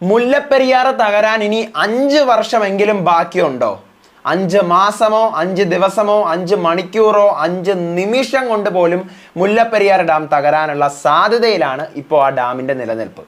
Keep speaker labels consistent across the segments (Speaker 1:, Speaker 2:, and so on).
Speaker 1: മുല്ലപ്പെരിയാർ തകരാൻ ഇനി അഞ്ച് വർഷമെങ്കിലും ബാക്കിയുണ്ടോ? അഞ്ച് മാസമോ അഞ്ച് ദിവസമോ അഞ്ച് മണിക്കൂറോ അഞ്ച് നിമിഷം കൊണ്ട് പോലും മുല്ലപ്പെരിയാർ ഡാം തകരാനുള്ള സാധ്യതയിലാണ് ഇപ്പോൾ ആ ഡാമിന്റെ നിലനിൽപ്പ്.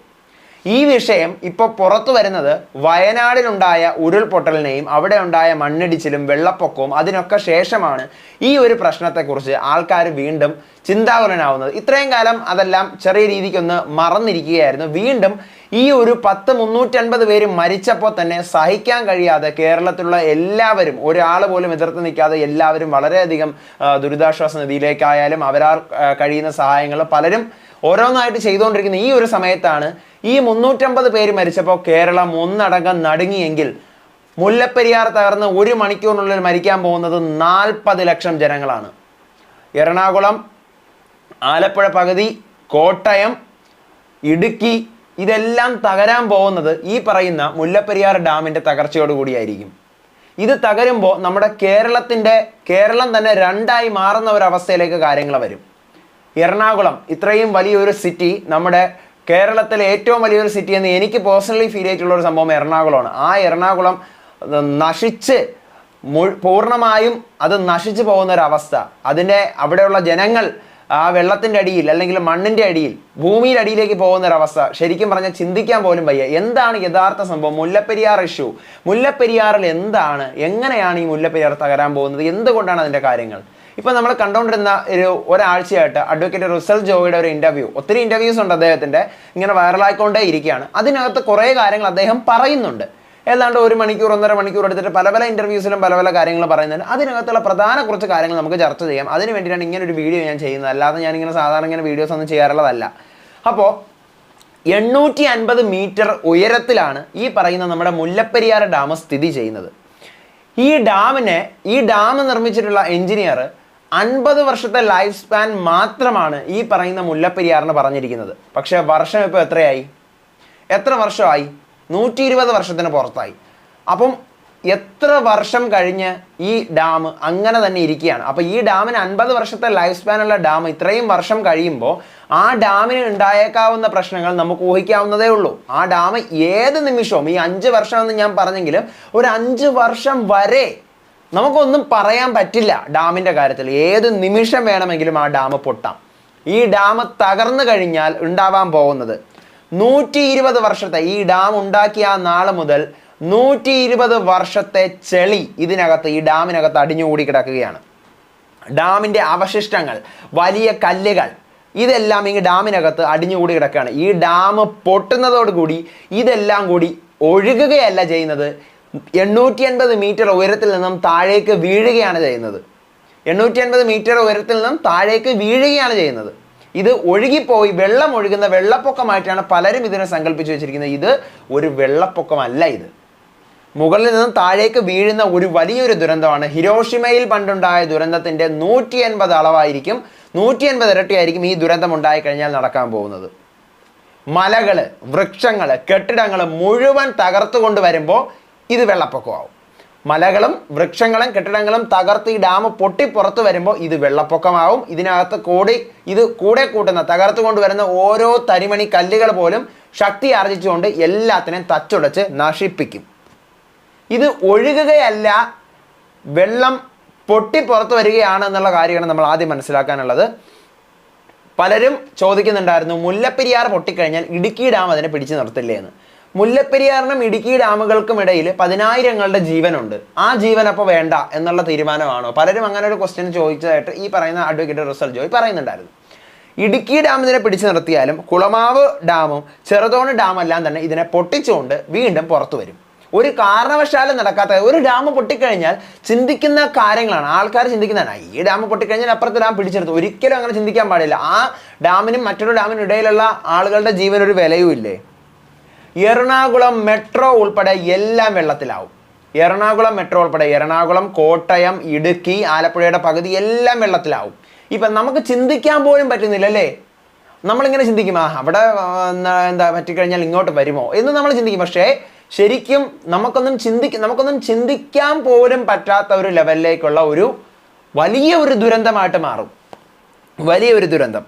Speaker 1: ഈ വിഷയം ഇപ്പോൾ പുറത്തു വരുന്നത് വയനാടിലുണ്ടായ ഉരുൾപൊട്ടലിനെയും അവിടെ ഉണ്ടായ മണ്ണിടിച്ചിലും വെള്ളപ്പൊക്കവും അതിനൊക്കെ ശേഷമാണ് ഈ ഒരു പ്രശ്നത്തെക്കുറിച്ച് ആൾക്കാർ വീണ്ടും ചിന്താകുലനാവുന്നത്. ഇത്രയും കാലം അതെല്ലാം ചെറിയ രീതിക്കൊന്ന് മറന്നിരിക്കുകയായിരുന്നു. വീണ്ടും ഈ ഒരു പത്ത് മുന്നൂറ്റൻപത് പേര് മരിച്ചപ്പോൾ തന്നെ സഹിക്കാൻ കഴിയാതെ കേരളത്തിലുള്ള എല്ലാവരും ഒരാൾ പോലും എതിർത്ത് നിൽക്കാതെ എല്ലാവരും വളരെയധികം ദുരിതാശ്വാസ നിധിയിലേക്കായാലും അവരാർ കഴിയുന്ന സഹായങ്ങൾ പലരും ഓരോന്നായിട്ട് ചെയ്തുകൊണ്ടിരിക്കുന്ന ഈ ഒരു സമയത്താണ് ഈ മുന്നൂറ്റമ്പത് പേര് മരിച്ചപ്പോൾ കേരളം ഒന്നടങ്കം നടുങ്ങിയെങ്കിൽ മുല്ലപ്പെരിയാർ തകർന്ന് ഒരു മണിക്കൂറിനുള്ളിൽ മരിക്കാൻ പോകുന്നത് നാൽപ്പത് ലക്ഷം ജനങ്ങളാണ്. എറണാകുളം ആലപ്പുഴ പകുതി കോട്ടയം ഇടുക്കി ഇതെല്ലാം തകരാൻ പോകുന്നത് ഈ പറയുന്ന മുല്ലപ്പെരിയാർ ഡാമിന്റെ തകർച്ചയോടുകൂടിയായിരിക്കും ഇത് തകരുമ്പോൾ നമ്മുടെ കേരളത്തിന്റെ കേരളം തന്നെ രണ്ടായി മാറുന്ന ഒരു അവസ്ഥയിലേക്ക് കാര്യങ്ങൾ വരും. എറണാകുളം ഇത്രയും വലിയൊരു സിറ്റി നമ്മുടെ കേരളത്തിലെ ഏറ്റവും വലിയൊരു സിറ്റി എന്ന് എനിക്ക് പേഴ്സണലി ഫീൽ ചെയ്തിട്ടുള്ള ഒരു സംഭവം എറണാകുളമാണ്. ആ എറണാകുളം നശിച്ച് പൂർണമായും അത് നശിച്ചു പോകുന്ന ഒരു അവസ്ഥ. അതിന്റെ അവിടെയുള്ള ജനങ്ങൾ ആ വെള്ളത്തിന്റെ അടിയിൽ അല്ലെങ്കിൽ മണ്ണിന്റെ അടിയിൽ ഭൂമിയുടെ അടിയിലേക്ക് പോകുന്ന അവസ്ഥ. ശരിക്കും പറഞ്ഞാൽ ചിന്തിക്കാൻ പോലും വയ്യ. എന്താണ് യഥാർത്ഥ സംഭവം? മുല്ലപ്പെരിയാർ ഇഷ്യൂ മുല്ലപ്പെരിയാറിൽ എന്താണ്? എങ്ങനെയാണ് ഈ മുല്ലപ്പെരിയാർ തകരാൻ പോകുന്നത്? എന്തുകൊണ്ടാണ് അതിന്റെ കാര്യങ്ങൾ? ഇപ്പൊ നമ്മൾ കണ്ടുകൊണ്ടിരുന്ന ഒരു ഒരാഴ്ചയായിട്ട് അഡ്വക്കേറ്റ് റിസൽ ജോയുടെ ഒരു ഇന്റർവ്യൂ ഒത്തിരി ഇന്റർവ്യൂസ് ഉണ്ട് അദ്ദേഹത്തിന്റെ ഇങ്ങനെ വൈറലായിക്കൊണ്ടേ ഇരിക്കുകയാണ്. അതിനകത്ത് കുറേ കാര്യങ്ങൾ അദ്ദേഹം പറയുന്നുണ്ട്. ഏതാണ്ട് ഒരു മണിക്കൂർ ഒന്നര മണിക്കൂർ എടുത്തിട്ട് പല പല ഇന്റർവ്യൂസിലും പല പല കാര്യങ്ങൾ പറയുന്നുണ്ട്. അതിനകത്തുള്ള പ്രധാന കുറച്ച് കാര്യങ്ങൾ നമുക്ക് ചർച്ച ചെയ്യാം. അതിന് വേണ്ടിയിട്ടാണ് ഇങ്ങനെ ഒരു വീഡിയോ ഞാൻ ചെയ്യുന്നത്. അല്ലാതെ ഞാൻ ഇങ്ങനെ സാധാരണ ഇങ്ങനെ വീഡിയോസ് ഒന്നും ചെയ്യാറുള്ളതല്ല. അപ്പോൾ എണ്ണൂറ്റി അൻപത് മീറ്റർ ഉയരത്തിലാണ് ഈ പറയുന്ന നമ്മുടെ മുല്ലപ്പെരിയാർ ഡാം സ്ഥിതി ചെയ്യുന്നത്. ഈ ഡാമിനെ ഈ ഡാം നിർമ്മിച്ചിട്ടുള്ള എഞ്ചിനീയർ അൻപത് വർഷത്തെ ലൈഫ് സ്പാൻ മാത്രമാണ് ഈ പറയുന്ന മുല്ലപ്പെരിയാറിന് പറഞ്ഞിരിക്കുന്നത്. പക്ഷേ വർഷം ഇപ്പോൾ എത്രയായി? എത്ര വർഷമായി? നൂറ്റി ഇരുപത് വർഷത്തിന് പുറത്തായി. അപ്പം എത്ര വർഷം കഴിഞ്ഞ് ഈ ഡാം അങ്ങനെ തന്നെ ഇരിക്കുകയാണ്? അപ്പോൾ ഈ ഡാമിന് അൻപത് വർഷത്തെ ലൈഫ് സ്പാൻ ഉള്ള ഡാം ഇത്രയും വർഷം കഴിയുമ്പോൾ ആ ഡാമിന് ഉണ്ടായേക്കാവുന്ന പ്രശ്നങ്ങൾ നമുക്ക് ഊഹിക്കാവുന്നതേ ഉള്ളൂ. ആ ഡാം ഏത് നിമിഷവും ഈ അഞ്ച് വർഷം എന്ന് ഞാൻ പറഞ്ഞെങ്കിലും ഒരു അഞ്ച് വർഷം വരെ നമുക്കൊന്നും പറയാൻ പറ്റില്ല ഡാമിന്റെ കാര്യത്തിൽ. ഏത് നിമിഷം വേണമെങ്കിലും ആ ഡാം പൊട്ടാം. ഈ ഡാം തകർന്നു കഴിഞ്ഞാൽ ഉണ്ടാവാൻ പോകുന്നത് നൂറ്റി ഇരുപത് വർഷത്തെ ഈ ഡാം ഉണ്ടാക്കിയ ആ നാൾ മുതൽ നൂറ്റി ഇരുപത് വർഷത്തെ ചെളി ഇതിനകത്ത് ഈ ഡാമിനകത്ത് അടിഞ്ഞുകൂടി കിടക്കുകയാണ്. ഡാമിന്റെ അവശിഷ്ടങ്ങൾ വലിയ കല്ലുകൾ ഇതെല്ലാം ഈ ഡാമിനകത്ത് അടിഞ്ഞുകൂടി കിടക്കുകയാണ്. ഈ ഡാം പൊട്ടുന്നതോടുകൂടി ഇതെല്ലാം കൂടി ഒഴുകുകയല്ല ചെയ്യുന്നത്. എണ്ണൂറ്റി അൻപത് മീറ്റർ ഉയരത്തിൽ നിന്നും താഴേക്ക് വീഴുകയാണ് ചെയ്യുന്നത്. എണ്ണൂറ്റി അൻപത് മീറ്റർ ഉയരത്തിൽ നിന്നും താഴേക്ക് വീഴുകയാണ് ചെയ്യുന്നത്. ഇത് ഒഴുകിപ്പോയി വെള്ളം ഒഴുകുന്ന വെള്ളപ്പൊക്കമായിട്ടാണ് പലരും ഇതിനെ സങ്കല്പിച്ചു വെച്ചിരിക്കുന്നത്. ഇത് ഒരു വെള്ളപ്പൊക്കമല്ല ഇത്. മുകളിൽ നിന്നും താഴേക്ക് വീഴുന്ന ഒരു വലിയൊരു ദുരന്തമാണ്. ഹിരോഷിമയിൽ പണ്ടുണ്ടായ ദുരന്തത്തിന്റെ നൂറ്റി അൻപത് അളവായിരിക്കും നൂറ്റി അൻപത് ഇരട്ടിയായിരിക്കും ഈ ദുരന്തം ഉണ്ടായി കഴിഞ്ഞാൽ നടക്കാൻ പോകുന്നത്. മലകൾ വൃക്ഷങ്ങൾ കെട്ടിടങ്ങൾ മുഴുവൻ തകർത്തു കൊണ്ടുവരുമ്പോൾ ഇത് വെള്ളപ്പൊക്കമാവും. മലകളും വൃക്ഷങ്ങളും കെട്ടിടങ്ങളും തകർത്ത് ഈ ഡാം പൊട്ടി പുറത്തു വരുമ്പോൾ ഇത് വെള്ളപ്പൊക്കമാവും. ഇതിനകത്ത് കൂടി ഇത് കൂടെ കൂട്ടുന്ന തകർത്ത് കൊണ്ടുവരുന്ന ഓരോ തരിമണി കല്ലുകൾ പോലും ശക്തി ആർജിച്ചുകൊണ്ട് എല്ലാത്തിനെയും തച്ചുടച്ച് നശിപ്പിക്കും. ഇത് ഒഴുകുകയല്ല വെള്ളം പൊട്ടി പുറത്തു വരികയാണ് എന്നുള്ള കാര്യമാണ് നമ്മൾ ആദ്യം മനസ്സിലാക്കാനുള്ളത്. പലരും ചോദിക്കുന്നുണ്ടായിരുന്നു മുല്ലപ്പെരിയാർ പൊട്ടിക്കഴിഞ്ഞാൽ ഇടുക്കി ഡാം അതിനെ പിടിച്ചു നിർത്തില്ലേ എന്ന്. മുല്ലപ്പെരിയാറിനും ഇടുക്കി ഡാമുകൾക്കും ഇടയിൽ പതിനായിരങ്ങളുടെ ജീവനുണ്ട്. ആ ജീവൻ അപ്പോൾ വേണ്ട എന്നുള്ള തീരുമാനമാണോ? പലരും അങ്ങനെ ഒരു ക്വസ്റ്റ്യൻ ചോദിച്ചതായിട്ട് ഈ പറയുന്ന അഡ്വക്കേറ്റ് റിസൽ ജോയി പറയുന്നുണ്ടായിരുന്നു. ഇടുക്കി ഡാം ഇതിനെ പിടിച്ചു നിർത്തിയാലും കുളമാവ് ഡാമും ചെറുതോണി ഡാമെല്ലാം തന്നെ ഇതിനെ പൊട്ടിച്ചുകൊണ്ട് വീണ്ടും പുറത്തു വരും. ഒരു കാരണവശാലും നടക്കാത്ത ഒരു ഡാം പൊട്ടിക്കഴിഞ്ഞാൽ ചിന്തിക്കുന്ന കാര്യങ്ങളാണ്. ആൾക്കാർ ചിന്തിക്കുന്നതാണ്. "ആ, ഈ ഡാം പൊട്ടിക്കഴിഞ്ഞാൽ അപ്പുറത്തെ ഡാം പിടിച്ചെടുത്തു. ഒരിക്കലും അങ്ങനെ ചിന്തിക്കാൻ പാടില്ല. ആ ഡാമിനും മറ്റൊരു ഡാമിനും ഇടയിലുള്ള ആളുകളുടെ ജീവനൊരു വിലയും ഇല്ലേ എറണാകുളം മെട്രോ ഉൾപ്പെടെ എല്ലാം വെള്ളത്തിലാവും. എറണാകുളം മെട്രോ ഉൾപ്പെടെ എറണാകുളം കോട്ടയം ഇടുക്കി ആലപ്പുഴയുടെ പകുതി എല്ലാം വെള്ളത്തിലാവും. ഇപ്പം നമുക്ക് ചിന്തിക്കാൻ പോലും പറ്റുന്നില്ല അല്ലേ നമ്മളിങ്ങനെ ചിന്തിക്കും ആ അവിടെ എന്താ പറ്റിക്കഴിഞ്ഞാൽ ഇങ്ങോട്ട് വരുമോ? എന്ന് നമ്മൾ ചിന്തിക്കും. പക്ഷേ ശരിക്കും നമുക്കൊന്നും ചിന്തിക്ക നമുക്കൊന്നും ചിന്തിക്കാൻ പോലും പറ്റാത്ത ഒരു ലെവലിലേക്കുള്ള ഒരു വലിയ ഒരു ദുരന്തമായിട്ട് മാറും. വലിയ ഒരു ദുരന്തം.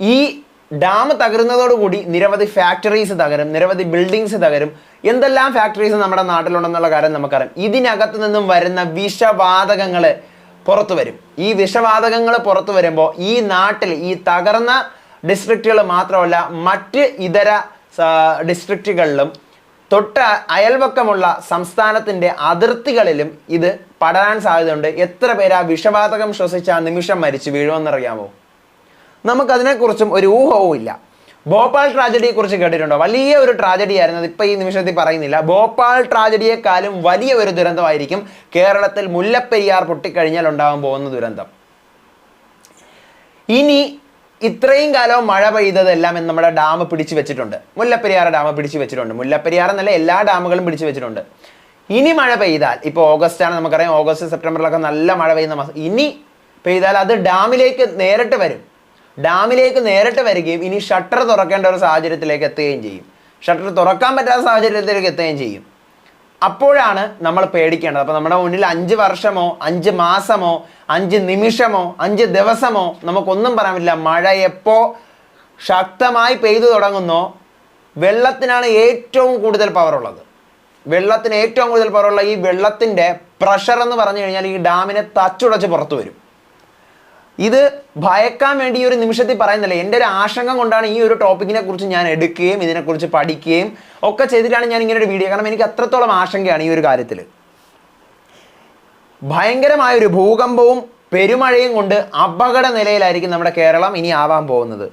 Speaker 1: ഈ ഡാം തകരുന്നതോടുകൂടി നിരവധി ഫാക്ടറീസ് തകരും നിരവധി ബിൽഡിങ്സ് തകരും. എന്തെല്ലാം ഫാക്ടറീസ് നമ്മുടെ നാട്ടിലുണ്ടെന്നുള്ള കാര്യം നമുക്കറിയാം. ഇതിനകത്ത് നിന്നും വരുന്ന വിഷവാതകങ്ങൾ പുറത്തു വരും. ഈ വിഷവാതകങ്ങൾ പുറത്തു വരുമ്പോൾ ഈ നാട്ടിൽ ഈ തകർന്ന ഡിസ്ട്രിക്റ്റുകൾ മാത്രമല്ല മറ്റ് ഇതര ഡിസ്ട്രിക്റ്റുകളിലും തൊട്ട അയൽവക്കമുള്ള സംസ്ഥാനത്തിന്റെ അതിർത്തികളിലും ഇത് പടരാൻ സാധ്യതയുണ്ട്. എത്ര പേര് ആ വിഷവാതകം ശ്വസിച്ച നിമിഷം മരിച്ചു വീഴുമെന്നറിയാമോ? നമുക്കതിനെക്കുറിച്ചും ഒരു ഊഹവും ഇല്ല. ഭോപ്പാൽ ട്രാജഡിയെ കുറിച്ച് കേട്ടിട്ടുണ്ടോ? വലിയ ഒരു ട്രാജഡി ആയിരുന്നു ഇപ്പൊ ഈ നിമിഷത്തിൽ പറയുന്നില്ല. ഭോപ്പാൽ ട്രാജഡിയെക്കാളും വലിയ ഒരു ദുരന്തമായിരിക്കും കേരളത്തിൽ മുല്ലപ്പെരിയാർ പൊട്ടിക്കഴിഞ്ഞാൽ ഉണ്ടാവാൻ പോകുന്ന ദുരന്തം. ഇനി ഇത്രയും കാലം മഴ പെയ്തതെല്ലാം എന്ന് നമ്മുടെ ഡാം പിടിച്ചു വെച്ചിട്ടുണ്ട്. മുല്ലപ്പെരിയാർ ഡാം പിടിച്ചു വെച്ചിട്ടുണ്ട്. മുല്ലപ്പെരിയാർ എന്നല്ല എല്ലാ ഡാമുകളും പിടിച്ചു വെച്ചിട്ടുണ്ട്. ഇനി മഴ പെയ്താൽ ഇപ്പോൾ ആണ് നമുക്കറിയാം. ഓഗസ്റ്റ് സെപ്റ്റംബറിലൊക്കെ നല്ല മഴ പെയ്യുന്ന മാസം. ഇനി പെയ്താൽ അത് ഡാമിലേക്ക് നേരിട്ട് വരും. ഡാമിലേക്ക് നേരിട്ട് വരികയും ഇനി ഷട്ടർ തുറക്കേണ്ട ഒരു സാഹചര്യത്തിലേക്ക് എത്തുകയും ചെയ്യും. ഷട്ടർ തുറക്കാൻ പറ്റാത്ത സാഹചര്യത്തിലേക്ക് എത്തുകയും ചെയ്യും. അപ്പോഴാണ് നമ്മൾ പേടിക്കേണ്ടത്. അപ്പോൾ നമ്മുടെ മുന്നിൽ അഞ്ച് വർഷമോ അഞ്ച് മാസമോ അഞ്ച് നിമിഷമോ അഞ്ച് ദിവസമോ നമുക്കൊന്നും പറയാൻ പറ്റില്ല. മഴ എപ്പോൾ ശക്തമായി പെയ്തു തുടങ്ങുന്നോ വെള്ളത്തിനാണ് ഏറ്റവും കൂടുതൽ പവറുള്ളത് വെള്ളത്തിന് ഏറ്റവും കൂടുതൽ പവറുള്ള ഈ വെള്ളത്തിന്റെ പ്രഷർ എന്ന് പറഞ്ഞു കഴിഞ്ഞാൽ ഈ ഡാമിനെ തച്ചുടച്ച് പുറത്തു വരും. ഇത് ഭയക്കാൻ വേണ്ടി ഈ ഒരു നിമിഷത്തിൽ പറയുന്നില്ല. എന്റെ ഒരു ആശങ്ക കൊണ്ടാണ് ഈ ഒരു ടോപ്പിക്കിനെ കുറിച്ച് ഞാൻ എടുക്കുകയും ഇതിനെക്കുറിച്ച് പഠിക്കുകയും ഒക്കെ ചെയ്തിട്ടാണ് ഞാൻ ഇങ്ങനെ ഒരു വീഡിയോ കാരണം എനിക്ക് അത്രത്തോളം ആശങ്കയാണ് ഈ ഒരു കാര്യത്തിൽ ഭയങ്കരമായ ഒരു ഭൂകമ്പവും പെരുമഴയും കൊണ്ട് അപകട നിലയിലായിരിക്കും നമ്മുടെ കേരളം ഇനി ആവാൻ പോകുന്നത്.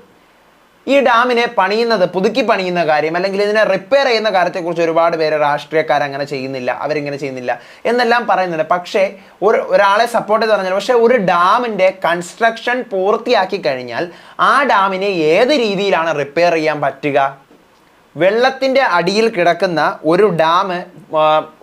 Speaker 1: ഈ ഡാമിനെ പണിയുന്നത് പുതുക്കി പണിയുന്ന കാര്യം അല്ലെങ്കിൽ ഇതിനെ റിപ്പയർ ചെയ്യുന്ന കാര്യത്തെക്കുറിച്ച് ഒരുപാട് പേര് രാഷ്ട്രീയക്കാർ അങ്ങനെ ചെയ്യുന്നില്ല അവരിങ്ങനെ ചെയ്യുന്നില്ല എന്നെല്ലാം പറയുന്നുണ്ട്. പക്ഷേ ഒരു ഒരാളെ സപ്പോർട്ട് ചെയ്ത് പറഞ്ഞാൽ പക്ഷേ ഒരു ഡാമിന്റെ കൺസ്ട്രക്ഷൻ പൂർത്തിയാക്കി കഴിഞ്ഞാൽ ആ ഡാമിനെ ഏത് രീതിയിലാണ് റിപ്പയർ ചെയ്യാൻ പറ്റുക? വെള്ളത്തിന്റെ അടിയിൽ കിടക്കുന്ന ഒരു ഡാം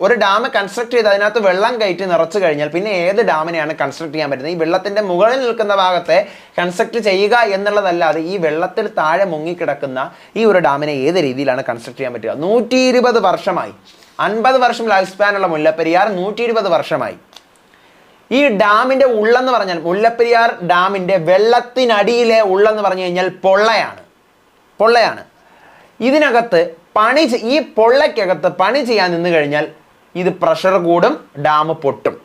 Speaker 1: ഒരു ഡാം കൺസ്ട്രക്ട് ചെയ്ത് അതിനകത്ത് വെള്ളം കയറ്റി നിറച്ചു കഴിഞ്ഞാൽ പിന്നെ ഏത് ഡാമിനെയാണ് കൺസ്ട്രക്ട് ചെയ്യാൻ പറ്റുന്നത്? ഈ വെള്ളത്തിന്റെ മുകളിൽ നിൽക്കുന്ന ഭാഗത്തെ കൺസ്ട്രക്ട് ചെയ്യുക എന്നുള്ളതല്ലാതെ ഈ വെള്ളത്തിൽ താഴെ മുങ്ങിക്കിടക്കുന്ന ഈ ഒരു ഡാമിനെ ഏത് രീതിയിലാണ് കൺസ്ട്രക്ട് ചെയ്യാൻ പറ്റുക? നൂറ്റി വർഷമായി. അൻപത് വർഷം ലൈഫ് സ്പാനുള്ള മുല്ലപ്പെരിയാർ നൂറ്റി വർഷമായി. ഈ ഡാമിന്റെ ഉള്ളെന്ന് പറഞ്ഞാൽ മുല്ലപ്പെരിയാർ ഡാമിന്റെ വെള്ളത്തിനടിയിലെ ഉള്ളെന്ന് പറഞ്ഞു കഴിഞ്ഞാൽ പൊള്ളയാണ്. പൊള്ളയാണ്. ഇതിനകത്ത് പണി ഈ പൊള്ളയ്ക്കകത്ത് പണി ചെയ്യാൻ നിന്ന് കഴിഞ്ഞാൽ ഇത് പ്രഷർ കൂടും ഡാം പൊട്ടും.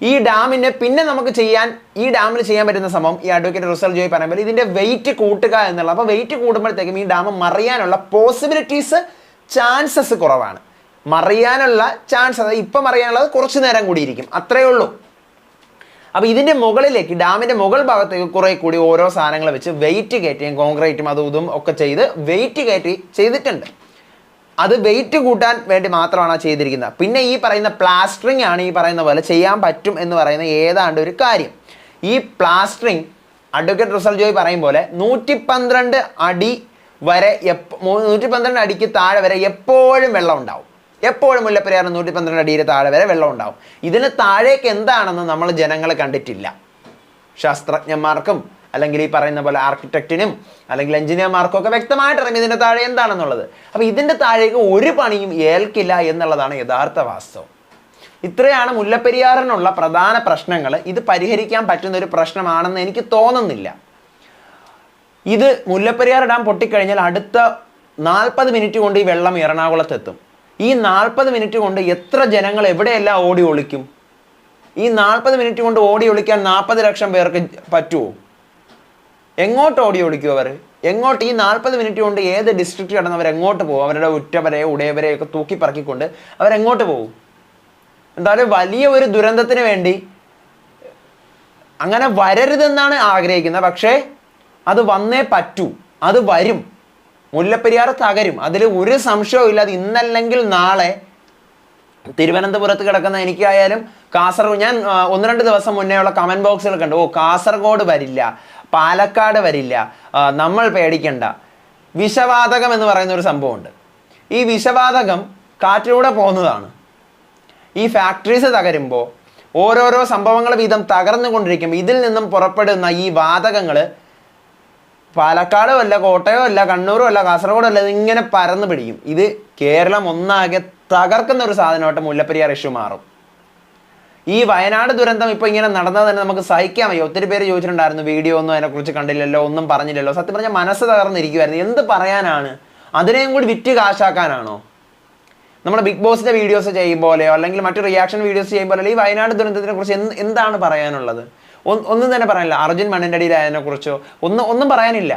Speaker 1: ഈ ഡാമിനെ പിന്നെ നമുക്ക് ചെയ്യാൻ ഈ ഡാമിൽ ചെയ്യാൻ പറ്റുന്ന സംഭവം ഈ അഡ്വക്കേറ്റ് റിസൽ ജോയി പറയുമ്പോൾ ഇതിന്റെ വെയിറ്റ് കൂട്ടുക എന്നുള്ളത്. അപ്പോൾ വെയിറ്റ് കൂടുമ്പോഴത്തേക്കും ഈ ഡാം മറിയാനുള്ള പോസിബിലിറ്റീസ് ചാൻസസ് കുറവാണ്. മറിയാനുള്ള ചാൻസ് അതായത് ഇപ്പം മറിയാനുള്ളത് കുറച്ച് നേരം കൂടിയിരിക്കും അത്രയേ ഉള്ളൂ. അപ്പോൾ ഇതിന്റെ മുകളിലേക്ക് ഡാമിന്റെ മുകൾ ഭാഗത്തേക്ക് കുറേ കൂടി ഓരോ സാധനങ്ങൾ വെച്ച് വെയിറ്റ് കയറ്റിയും കോൺക്രീറ്റും അതും ഇതും ഒക്കെ ചെയ്ത് വെയിറ്റ് കയറ്റി ചെയ്തിട്ടുണ്ട്. അത് വെയിറ്റ് കൂട്ടാൻ വേണ്ടി മാത്രമാണ് ചെയ്തിരിക്കുന്നത്. പിന്നെ ഈ പറയുന്ന പ്ലാസ്റ്ററിംഗ് ആണ് ഈ പറയുന്ന പോലെ ചെയ്യാൻ പറ്റും എന്ന് പറയുന്ന ഏതാണ്ട് ഒരു കാര്യം. ഈ പ്ലാസ്റ്ററിംഗ് അഡ്വക്കേറ്റ് റിസൽ ജോയ് പറയും പോലെ നൂറ്റി പന്ത്രണ്ട് അടി വരെ എപ്പോ നൂറ്റി പന്ത്രണ്ട് അടിക്ക് താഴെ വരെ എപ്പോഴും വെള്ളം ഉണ്ടാവും. എപ്പോഴും മുല്ലപ്പെരിയാർ നൂറ്റി പന്ത്രണ്ട് അടിയിൽ താഴെ വരെ വെള്ളം ഉണ്ടാവും. ഇതിന് താഴേക്ക് എന്താണെന്ന് നമ്മൾ ജനങ്ങൾ കണ്ടിട്ടില്ല. ശാസ്ത്രജ്ഞന്മാർക്കും അല്ലെങ്കിൽ ഈ പറയുന്ന പോലെ ആർക്കിടെക്റ്റിനും അല്ലെങ്കിൽ എഞ്ചിനീയർമാർക്കും ഒക്കെ വ്യക്തമായിട്ട് അറിയാം ഇതിന്റെ താഴെ എന്താണെന്നുള്ളത്. അപ്പോൾ ഇതിന്റെ താഴേക്ക് ഒരു പണിയും ഏൽക്കില്ല എന്നുള്ളതാണ് യഥാർത്ഥ വാസ്തവം. ഇത്രയാണ് മുല്ലപ്പെരിയാറിനുള്ള പ്രധാന പ്രശ്നങ്ങൾ. ഇത് പരിഹരിക്കാൻ പറ്റുന്ന ഒരു പ്രശ്നമാണെന്ന് എനിക്ക് തോന്നുന്നില്ല. ഇത് മുല്ലപ്പെരിയാർ ഡാം പൊട്ടിക്കഴിഞ്ഞാൽ അടുത്ത നാൽപ്പത് മിനിറ്റ് കൊണ്ട് ഈ വെള്ളം എറണാകുളത്ത് എത്തും ഈ നാൽപ്പത് മിനിറ്റ് കൊണ്ട് എത്ര ജനങ്ങൾ എവിടെയെല്ലാം ഓടി ഒളിക്കും? ഈ നാൽപ്പത് മിനിറ്റ് കൊണ്ട് ഓടി ഒളിക്കാൻ നാൽപ്പത് ലക്ഷം പേർക്ക് പറ്റുമോ എങ്ങോട്ട് ഓടി ഒളിക്കും അവർ? എങ്ങോട്ട് ഈ നാൽപ്പത് മിനിറ്റ് കൊണ്ട് ഏത് ഡിസ്ട്രിക്റ്റ് കടന്നവർ എങ്ങോട്ട് പോകും? അവരുടെ ഉറ്റവരെ ഉടയവരെ ഒക്കെ തൂക്കി പറക്കിക്കൊണ്ട് അവരെങ്ങോട്ട് പോകും? എന്തായാലും വലിയ ഒരു ദുരന്തത്തിന് വേണ്ടി അങ്ങനെ വരരുതെന്നാണ് ആഗ്രഹിക്കുന്നത്. പക്ഷേ അത് വന്നേ പറ്റൂ. അത് വരും. മുല്ലപ്പെരിയാർ തകരും. അതിൽ ഒരു സംശയവും ഇല്ലാതെ ഇന്നല്ലെങ്കിൽ നാളെ തിരുവനന്തപുരത്ത് കിടക്കുന്ന എനിക്കായാലും കാസർഗോഡ് ഞാൻ ഒന്ന് രണ്ട് ദിവസം മുന്നേ ഉള്ള കമന്റ് ബോക്സുകൾ കണ്ടു. ഓ കാസർഗോഡ് വരില്ല. പാലക്കാട് വരില്ല. നമ്മൾ പേടിക്കണ്ട. വിഷവാതകം എന്ന് പറയുന്ന ഒരു സംഭവമുണ്ട്. ഈ വിഷവാതകം കാറ്റിലൂടെ പോകുന്നതാണ്. ഈ ഫാക്ടറീസ് തകരുമ്പോൾ ഓരോരോ സംഭവങ്ങൾ വീതം തകർന്നുകൊണ്ടിരിക്കും ഇതിൽ നിന്നും പുറപ്പെടുന്ന ഈ വാതകങ്ങൾ പാലക്കാടും അല്ല കോട്ടയോ അല്ല കണ്ണൂരും അല്ല കാസർഗോഡും അല്ല ഇതിങ്ങനെ പരന്ന് പിടിക്കും. ഇത് കേരളം ഒന്നാകെ തകർക്കുന്ന ഒരു സാധനമായിട്ട് മുല്ലപ്പെരിയാർ ഇഷ്യൂ മാറും. ഈ വയനാട് ദുരന്തം ഇപ്പോൾ ഇങ്ങനെ നടന്നത് തന്നെ നമുക്ക് സഹിക്കാൻ വയ്യ. ഒത്തിരി പേര് ചോദിച്ചിട്ടുണ്ടായിരുന്നു വീഡിയോ ഒന്നും അതിനെക്കുറിച്ച് കണ്ടില്ലല്ലോ ഒന്നും പറഞ്ഞില്ലല്ലോ. സത്യം പറഞ്ഞാൽ മനസ്സ് തകർന്നിരിക്കുമായിരുന്നു എന്ത് പറയാനാണ്? അതിനെയും കൂടി വിറ്റ് കാശാക്കാനാണോ? നമ്മുടെ ബിഗ് ബോസിന്റെ വീഡിയോസ് ചെയ്യുമ്പോലെയോ അല്ലെങ്കിൽ മറ്റു റിയാക്ഷൻ വീഡിയോസ് ചെയ്യുമ്പോലെയോ ഈ വയനാട് ദുരന്തത്തിനെ കുറിച്ച് എന്താണ് പറയാനുള്ളത്? ഒന്നും തന്നെ പറയാനില്ല. അർജുൻ മണ്ണിന്റെ കുറിച്ചോ ഒന്നും ഒന്നും പറയാനില്ല.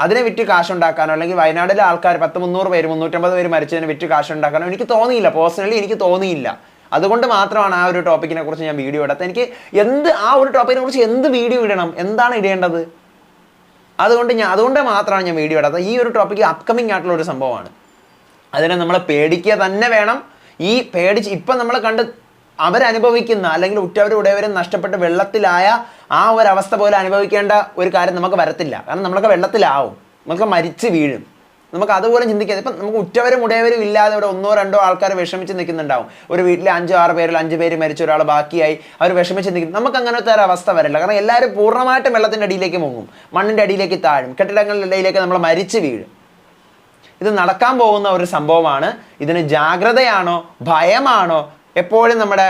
Speaker 1: അതിനെ വിറ്റ് കാശുണ്ടാക്കാനോ അല്ലെങ്കിൽ വയനാട്ടിലെ ആൾക്കാർ പത്ത് മുന്നൂറ് പേര് മുന്നൂറ്റമ്പത് പേര് മരിച്ചതിനെ വിറ്റ് കാശുണ്ടാക്കാനോ എനിക്ക് തോന്നിയില്ല. പേഴ്സണലി എനിക്ക് തോന്നിയില്ല. അതുകൊണ്ട് മാത്രമാണ് ആ ഒരു ടോപ്പിക്കിനെ കുറിച്ച് ഞാൻ വീഡിയോ ഇടാത്തത് എനിക്ക് എന്ത് ആ ഒരു ടോപ്പിക്കിനെ കുറിച്ച് എന്ത് വീഡിയോ ഇടണം? എന്താണ് ഇടേണ്ടത്? അതുകൊണ്ട് ഞാൻ അതുകൊണ്ട് മാത്രമാണ് ഞാൻ വീഡിയോ ഇടാത്തത്. ഈ ഒരു ടോപ്പിക്ക് അപ്കമിങ് ആയിട്ടുള്ള ഒരു സംഭവമാണ്. അതിനെ നമ്മൾ പേടിക്കുക തന്നെ വേണം. ഈ പേടിച്ച് ഇപ്പം നമ്മൾ കണ്ട് അവരനുഭവിക്കുന്ന അല്ലെങ്കിൽ ഉറ്റവരും ഉടയവരും നഷ്ടപ്പെട്ട് വെള്ളത്തിലായ ആ ഒരു അവസ്ഥ പോലെ അനുഭവിക്കേണ്ട ഒരു കാര്യം നമുക്ക് വരത്തില്ല. കാരണം നമ്മളൊക്കെ വെള്ളത്തിലാവും. നമുക്ക് മരിച്ച് വീഴും. നമുക്ക് അതുപോലെ ചിന്തിക്കാം ഇപ്പം നമുക്ക് ഉറ്റവരും ഉടയവരും ഇല്ലാതെ ഇവിടെ ഒന്നോ രണ്ടോ ആൾക്കാർ വിഷമിച്ച് നിൽക്കുന്നുണ്ടാവും. ഒരു വീട്ടിലെ അഞ്ചോ ആറ് പേരിൽ അഞ്ച് പേര് മരിച്ച ഒരാൾ ബാക്കിയായി അവർ വിഷമിച്ച് നിൽക്കും. നമുക്ക് അങ്ങനത്തെ ഒരു അവസ്ഥ വരില്ല. കാരണം എല്ലാവരും പൂർണമായിട്ടും വെള്ളത്തിന്റെ അടിയിലേക്ക് മുങ്ങും. മണ്ണിന്റെ അടിയിലേക്ക് താഴും. കെട്ടിടങ്ങളുടെ ഇടയിലേക്ക് നമ്മൾ മരിച്ച് വീഴും. ഇത് നടക്കാൻ പോകുന്ന ഒരു സംഭവമാണ്. ഇതിന് ജാഗ്രതയാണോ? ഭയമാണോ? എപ്പോഴും നമ്മുടെ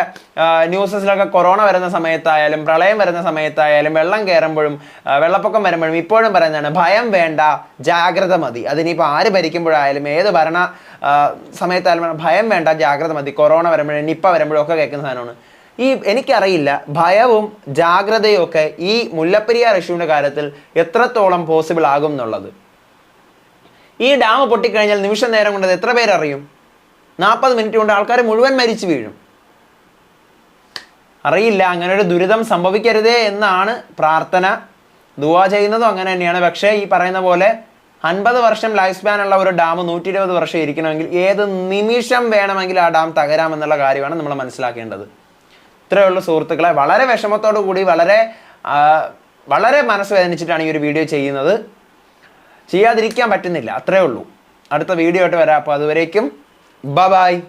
Speaker 1: ന്യൂസസിലൊക്കെ കൊറോണ വരുന്ന സമയത്തായാലും പ്രളയം വരുന്ന സമയത്തായാലും വെള്ളം കയറുമ്പോഴും വെള്ളപ്പൊക്കം വരുമ്പോഴും ഇപ്പോഴും പറയുന്നതാണ് ഭയം വേണ്ട ജാഗ്രത മതി. അതിനിപ്പോൾ ആര് ഭരിക്കുമ്പോഴായാലും ഏത് ഭരണ സമയത്തായാലും ഭയം വേണ്ട ജാഗ്രത മതി. കൊറോണ വരുമ്പോഴും നിപ്പ വരുമ്പോഴും ഒക്കെ കേൾക്കുന്ന സാധനമാണ്. ഈ എനിക്കറിയില്ല ഭയവും ജാഗ്രതയും ഒക്കെ ഈ മുല്ലപ്പെരിയാർ ഇഷ്യൂവിന്റെ കാര്യത്തിൽ എത്രത്തോളം പോസിബിൾ ആകും എന്നുള്ളത്. ഈ ഡാം പൊട്ടിക്കഴിഞ്ഞാൽ നിമിഷ നേരം കൊണ്ട് എത്ര പേരറിയും? നാൽപ്പത് മിനിറ്റ് കൊണ്ട് ആൾക്കാർ മുഴുവൻ മരിച്ചു വീഴും. അറിയില്ല അങ്ങനെ ഒരു ദുരിതം സംഭവിക്കരുതേ എന്നാണ് പ്രാർത്ഥന. ദുവാ ചെയ്യുന്നതും അങ്ങനെ തന്നെയാണ്. പക്ഷേ ഈ പറയുന്ന പോലെ അൻപത് വർഷം ലൈഫ് സ്പാൻ ഉള്ള ഒരു ഡാം നൂറ്റി ഇരുപത് വർഷം ഇരിക്കണമെങ്കിൽ ഏത് നിമിഷം വേണമെങ്കിൽ ആ ഡാം തകരാമെന്നുള്ള കാര്യമാണ് നമ്മൾ മനസ്സിലാക്കേണ്ടത്. ഇത്രയേ ഉള്ളൂ സുഹൃത്തുക്കളെ. വളരെ വിഷമത്തോടു കൂടി വളരെ വളരെ മനസ്സ് വേദനിച്ചിട്ടാണ് ഈ ഒരു വീഡിയോ ചെയ്യുന്നത്. ചെയ്യാതിരിക്കാൻ പറ്റുന്നില്ല. അത്രേ ഉള്ളൂ. അടുത്ത വീഡിയോ ആയിട്ട് വരാം. അപ്പോൾ അതുവരേക്കും Bye bye.